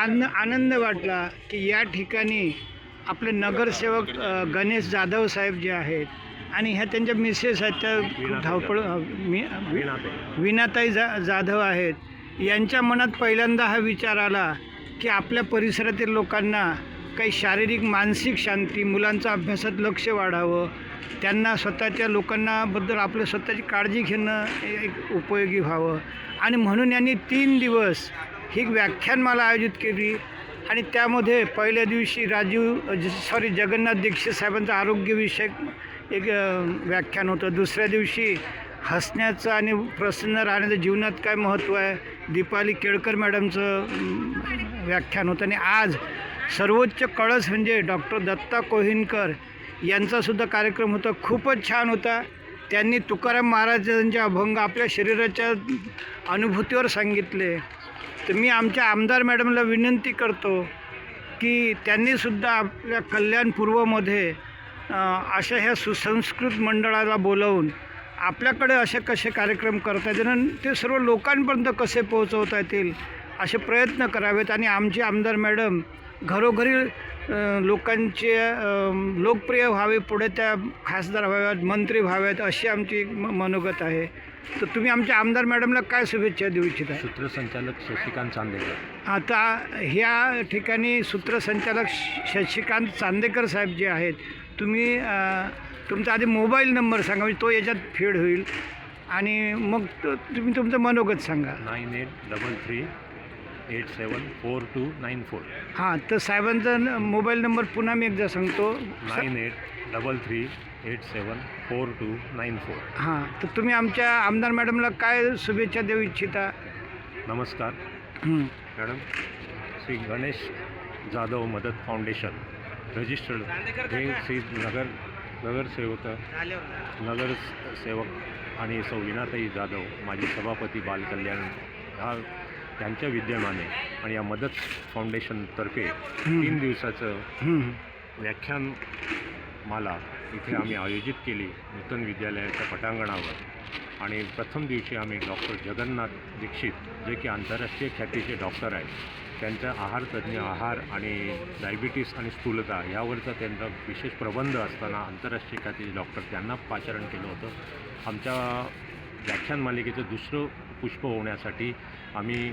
आन आनंद वाटला की या ठिकाणी आपले नगरसेवक गणेश जाधव साहेब जे आहेत आणि ह्या त्यांच्या मिसेस आहेत त्या धावपळ मी विनाताई जा जाधव आहेत. यांच्या मनात पहिल्यांदा हा विचार आला की आपल्या परिसरातील लोकांना काही शारीरिक मानसिक शांती मुलांचं अभ्यासात लक्ष वाढावं त्यांना स्वतःच्या लोकांना बद्दल आपलं स्वतःची काळजी घेणं एक उपयोगी व्हावं. आणि म्हणून यांनी तीन दिवस ही व्याख्यानमाला आयोजित केली आणि त्यामध्ये पहिल्या दिवशी राजीव सॉरी जगन्नाथ दीक्षित साहेबांचं आरोग्यविषयक एक व्याख्यान होतं. दुसऱ्या दिवशी हसण्याचं आणि प्रसन्न राहण्याचं जीवनात काय महत्त्व आहे? दीपाली केळकर मॅडमचं व्याख्यान होतं. आणि आज सर्वोच्च कळस म्हणजे डॉक्टर दत्ता कोहिनकर यांचासुद्धा कार्यक्रम होता. खूपच छान होता. त्यांनी तुकाराम महाराजांचे अभंग आपल्या शरीराच्या अनुभूतीवर सांगितले. तर मी आमच्या आमदार मॅडमला विनंती करतो की त्यांनीसुद्धा आपल्या कल्याणपूर्वमध्ये अशा ह्या सुसंस्कृत मंडळाला बोलवून आपल्याकडे असे कसे कार्यक्रम करता येतील आणि ते सर्व लोकांपर्यंत कसे पोहोचवता येतील असे प्रयत्न करावेत आणि आमचे आमदार मॅडम घरोघरी लोकांचे लोकप्रिय व्हावे पुढे त्या खासदार व्हाव्यात मंत्री व्हाव्यात अशी आमची म- मनोगत आहे. तर तुम्ही आमच्या आमदार मॅडमला काय शुभेच्छा देऊ इच्छिता? सूत्रसंचालक शशिकांत चांदेकर. आता ह्या ठिकाणी सूत्रसंचालक श- शशिकांत चांदेकर साहेब जे आहेत तुम्ही अ, तुमचा आधी मोबाईल नंबर सांगा म्हणजे तो याच्यात फेड होईल. आणि मग तो- तुम्ही तुमचं मनोगत सांगा. Nine eight double three eight seven four two nine four. हां तर साहेबांचा न- मोबाईल नंबर पुन्हा मी एकदा सांगतो. Nine eight double three eight seven four two nine four हां तर तुम्ही आमच्या आमदार मॅडमला काय शुभेच्छा देऊ इच्छिता नमस्कार हं. मॅडम श्री गणेश जाधव मदत फाउंडेशन रजिस्टर्ड हे श्री नगर नगरसेवक नगरसेवक आणि सौ विनाताई जाधव माजी सभापती बालकल्याण ह्या त्यांच्या विद्यमाने आणि या मदत फाउंडेशनतर्फे तीन दिवसाचं हं. व्याख्यान माला इथे आम्ही आयोजित केली नूतन विद्यालयाच्या पटांगणावर. आणि प्रथम दिवशी आम्ही डॉक्टर जगन्नाथ दीक्षित जे की आंतरराष्ट्रीय ख्यातीचे डॉक्टर आहेत त्यांचा आहार तज्ज्ञ आहार आणि डायबिटीस आणि स्थूलता यावरचा त्यांचा विशेष प्रबंध असताना आंतरराष्ट्रीय ख्यातीचे डॉक्टर त्यांना पाचारण केलं होतं. आमच्या व्याख्यान मालिकेचं दुसरं पुष्प होण्यासाठी आम्ही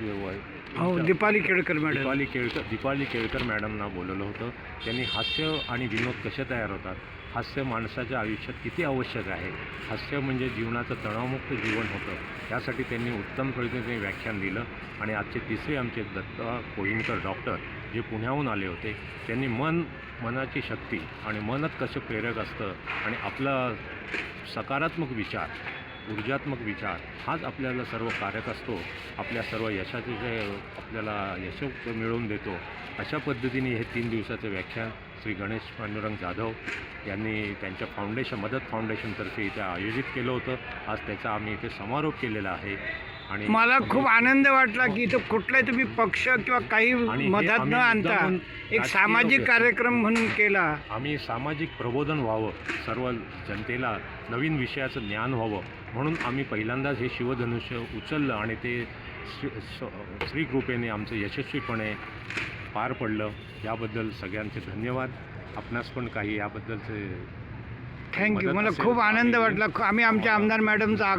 हो दीपाली केळकर मॅडम. दीपाली केळकर दीपाली केळकर मॅडमना बोलवलं होतं. त्यांनी हास्य आणि विनोद कसे तयार होतात? हास्य माणसाच्या आयुष्यात किती आवश्यक आहे? हास्य म्हणजे जीवनाचं तणावमुक्त जीवन होतं. त्यासाठी त्यांनी उत्तम पद्धतीने व्याख्यान दिलं. आणि आजचे तिसरे आमचे दत्ता कोळीणकर डॉक्टर जे पुण्याहून आले होते त्यांनी मन मनाची शक्ती आणि मनच कसं प्रेरक असतं आणि आपला सकारात्मक विचार ऊर्जात्मक विचार हाच आपल्याला सर्व कारक असतो. आपल्या सर्व यशाचे जे आपल्याला यश मिळवून देतो. अशा पद्धतीने हे तीन दिवसाचे व्याख्यान श्री गणेश पांडुरंग जाधव यांनी त्यांच्या फाउंडेशन मदत फाउंडेशनतर्फे इथे आयोजित केलं होतं. आज त्याचा आम्ही इथे समारोप केलेला आहे. मला खूप आनंद वाटला की इथं कुठलाही तुम्ही पक्ष किंवा काही मधात न आणता एक सामाजिक कार्यक्रम म्हणून केला. आम्ही सामाजिक प्रबोधन व्हावं सर्व जनतेला नवीन विषयाचं ज्ञान व्हावं म्हणून आम्ही पहिल्यांदाच हे शिवधनुष्य उचललं आणि ते श्रीकृपेने आमचं यशस्वीपणे पार पडलं. याबद्दल सगळ्यांचे धन्यवाद. आपणास पण काही याबद्दलचे थँक्यू मदत मला खूप आनंद वाटला. आम्ही आमच्या आमदार मॅडमचा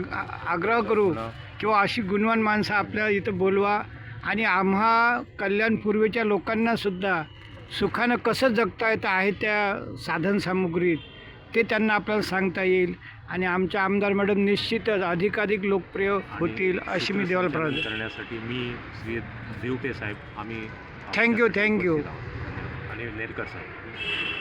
आग्रह करू. किंवा अशी गुणवान माणसं आपल्या इथं बोलवा आणि आम्हा कल्याणपूर्वीच्या लोकांनासुद्धा सुखानं कसं जगता येतं आहे त्या साधनसामुग्रीत ते त्यांना आपल्याला सांगता येईल आणि आमच्या आमदार मॅडम निश्चितच अधिकाधिक लोकप्रिय होतील अशी मी देवाला प्रार्थना करण्यासाठी मी श्री देवटे साहेब आम्ही. उपस्थित आहोत. आणि नेरकर साहेब